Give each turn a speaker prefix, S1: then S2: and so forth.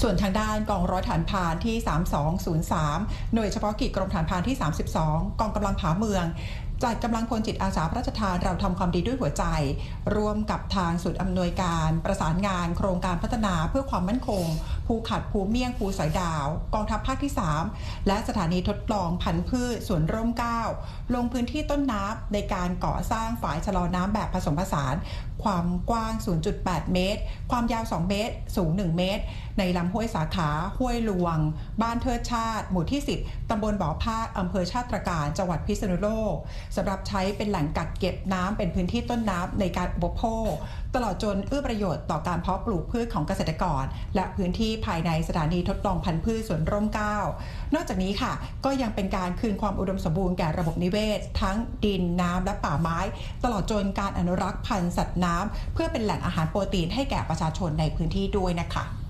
S1: ส่วนทางด้านกองร้อยฐานพานที่ 3203 หน่วยเฉพาะกิจกรมฐานพานที่ 32 กองกำลังผาเมือง จัดกำลังพลจิตอาสาพระราชทานเราทำความดีด้วยหัวใจ ร่วมกับทางศูนย์อำนวยการประสานงานโครงการพัฒนาเพื่อความมั่นคง ภูขัดภูเมี่ยงภูสอยดาว กองทัพภาคที่ 3 และสถานีทดลองพันธุ์พืชสวนร่มเก้าลงพื้นที่ต้นน้ำในการก่อสร้างฝายชะลอน้ำแบบผสมผสาน ความกว้าง 0.8 เมตร ความยาว 2 เมตร สูง 1 เมตร ในลำห้วยสาขาห้วยหลวง บ้านเทิดชาติ หมู่ที่ 10ตำบลบ่อพาดอำเภอชาติตรการจังหวัดพิษณุโลกสำหรับใช้เป็นแหล่งกักเก็บน้ำเป็นพื้นที่ต้นน้ำในการอุปโภค ตลอดจนเอื้อประโยชน์ต่อการเพาะปลูกพืชของเกษตรกร และพื้นที่ภายในสถานีทดลองพันธุ์พืชสวนร่มเก้านอกจากนี้ค่ะ ก็ยังเป็นการคืนความอุดมสมบูรณ์แก่ระบบนิเวศ ทั้งดินน้ำและป่าไม้ ตลอดจนการอนุรักษ์พันธุ์สัตว์น้ำเพื่อเป็นแหล่งอาหารโปรตีนให้แก่ประชาชนในพื้นที่ด้วยนะคะ